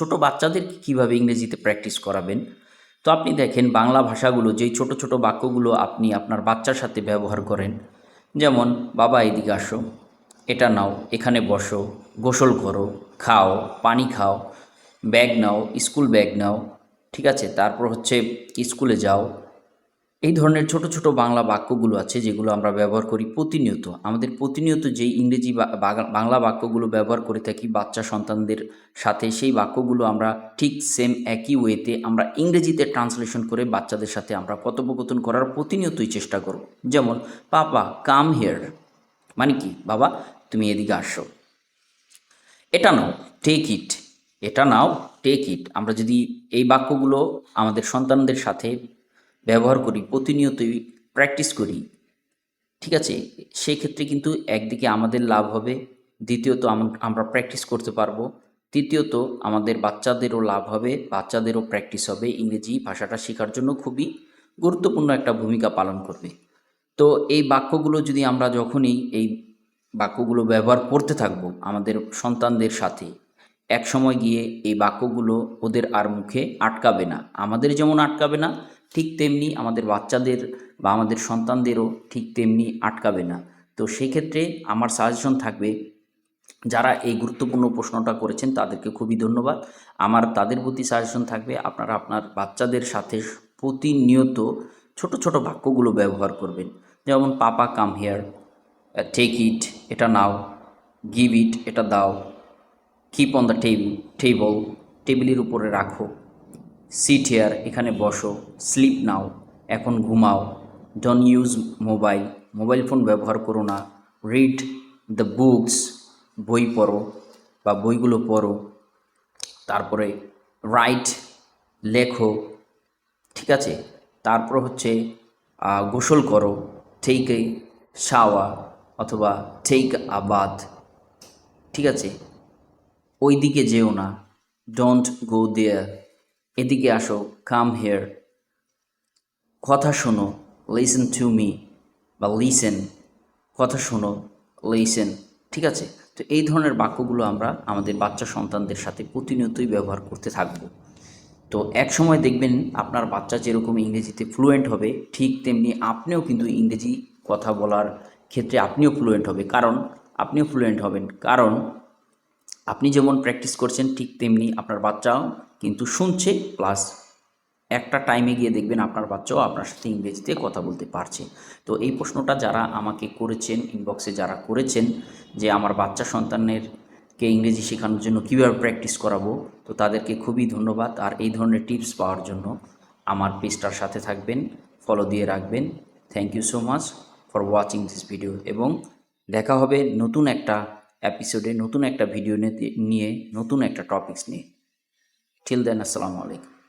ছোট বাচ্চাদেরকে কীভাবে ইংরেজিতে প্র্যাকটিস করাবেন? তো আপনি দেখেন বাংলা ভাষাগুলো, যেই ছোট ছোট বাক্যগুলো আপনি আপনার বাচ্চার সাথে ব্যবহার করেন, যেমন, বাবা, এদিকে আসো, এটা নাও, এখানে বসো, গোসল করো, খাও, পানি খাও ব্যাগ নাও স্কুল ব্যাগ নাও, ঠিক আছে? তারপর হচ্ছে স্কুলে যাও এই ধরনের ছোট ছোট বাংলা বাক্যগুলো আছে যেগুলো আমরা ব্যবহার করি প্রতিনিয়ত। আমাদের প্রতিনিয়ত যেই ইংরেজি বাংলা বাক্যগুলো ব্যবহার করে থাকি বাচ্চা সন্তানদের সাথে, সেই বাক্যগুলো আমরা ঠিক সেম একই ওয়েতে আমরা ইংরেজিতে ট্রান্সলেশন করে বাচ্চাদের সাথে আমরা কথোপকথন করার প্রতিনিয়তই চেষ্টা করব। যেমন, পাপা কাম হিয়ার মানে কি? বাবা, তুমি এদিকে আসো। এটা নাও টেক ইট এটা নাও টেক ইট আমরা যদি এই বাক্যগুলো আমাদের সন্তানদের সাথে ব্যবহার করি, প্রতিনিয়তই প্র্যাকটিস করি। ঠিক আছে? সেই ক্ষেত্রে কিন্তু একদিকে আমাদের লাভ হবে, দ্বিতীয়ত আমরা প্র্যাকটিস করতে পারব, তৃতীয়ত আমাদের বাচ্চাদেরও লাভ হবে, বাচ্চাদেরও প্র্যাকটিস হবে, ইংরেজি ভাষাটা শেখার জন্য খুবই গুরুত্বপূর্ণ একটা ভূমিকা পালন করবে। তো এই বাক্যগুলো যদি আমরা যখনই এই বাক্যগুলো ব্যবহার করতে থাকব আমাদের সন্তানদের সাথে এক সময় গিয়ে এই বাক্যগুলো ওদের আর মুখে আটকাবে না। আমাদের যেমন আটকাবে না ঠিক তেমনি আমাদের বাচ্চাদের বা আমাদের সন্তানদেরও ঠিক তেমনি আটকাবে না। তো সেই ক্ষেত্রে আমার সাজেশন থাকবে, যারা এই গুরুত্বপূর্ণ প্রশ্নটা করেছেন তাদেরকে খুবই ধন্যবাদ। আমার তাদের প্রতি সাজেশন থাকবে, আপনারা আপনার বাচ্চাদের সাথে প্রতিনিয়ত ছোট ছোট বাক্যগুলো ব্যবহার করবেন। যেমন, পাপা কাম হেয়ার টেক ইট এটা নাও গিভ ইট এটা দাও keep on the table table টেবিলের উপরে রাখো। সিট হেয়ার এখানে বসো স্লিপ নাও, এখন ঘুমাও। Don't use mobile mobile phone ব্যবহার করো না। রিড দ্য বুকস বই পড়ো বা বইগুলো পড়ো। তারপরে রাইট লেখো, ঠিক আছে? তারপর হচ্ছে গোসল করো টেক এ শাওয়া অথবা টেক আ বাথ ঠিক আছে? ওই দিকে যেও না। ডোন্ট গো দেয়ার এদিকে আসো কাম হেয়ার কথা শোনো লিসেন টু মি বা লিসেন কথা শোনো লিসেন ঠিক আছে? তো এই ধরনের বাক্যগুলো আমরা আমাদের বাচ্চা সন্তানদের সাথে প্রতিনিয়তই ব্যবহার করতে থাকব। তো এক সময় দেখবেন আপনার বাচ্চা যেরকম ইংরেজিতে ফ্লুয়েন্ট হবে, ঠিক তেমনি আপনিও কিন্তু ইংরেজি কথা বলার ক্ষেত্রে আপনিও ফ্লুয়েন্ট হবে। কারণ, আপনিও ফ্লুয়েন্ট হবেন। কারণ আপনি যেমন প্র্যাকটিস করছেন ঠিক তেমনি আপনার বাচ্চাও কিন্তু শুনছে প্লাস একটা টাইমে গিয়ে দেখবেন আপনার বাচ্চাও আপনার সাথে ইংরেজিতে কথা বলতে পারছে। তো এই প্রশ্নটা যারা আমাকে করেছেন ইনবক্সে যারা করেছেন যে আমার বাচ্চা সন্তানের কে ইংরেজি শেখানোর জন্য কীভাবে প্র্যাকটিস করাবো, তো তাদেরকে খুবই ধন্যবাদ। আর এই ধরনের টিপস পাওয়ার জন্য আমার পেজটার সাথে থাকবেন ফলো দিয়ে রাখবেন। Thank you so much for watching this video এবং দেখা হবে নতুন একটা এপিসোডে নতুন একটা ভিডিও নিয়ে নতুন একটা টপিকস নিয়ে। টিল দেন আসসালামু আলাইকুম।